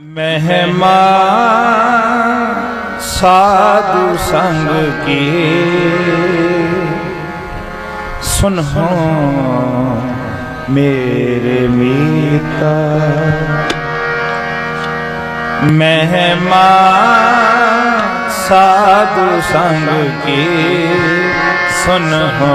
ਮਹਿਮਾ ਸਾਧੂ ਸੰਗ ਕੀ? ਸੁਨਹੁ ਮੇਰੇ ਮੀਤਾ। ਮਹਿਮਾ ਸਾਧੂ ਸੰਗ ਕੀ? ਸੁਨਹੁ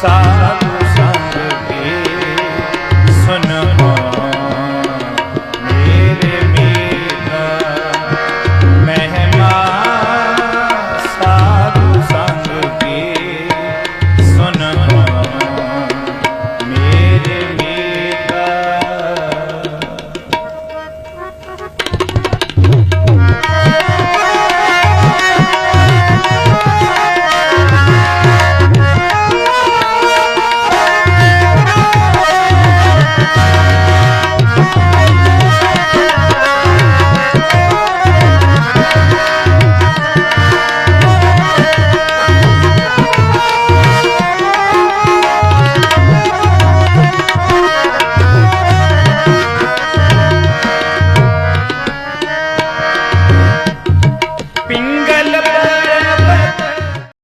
sabe.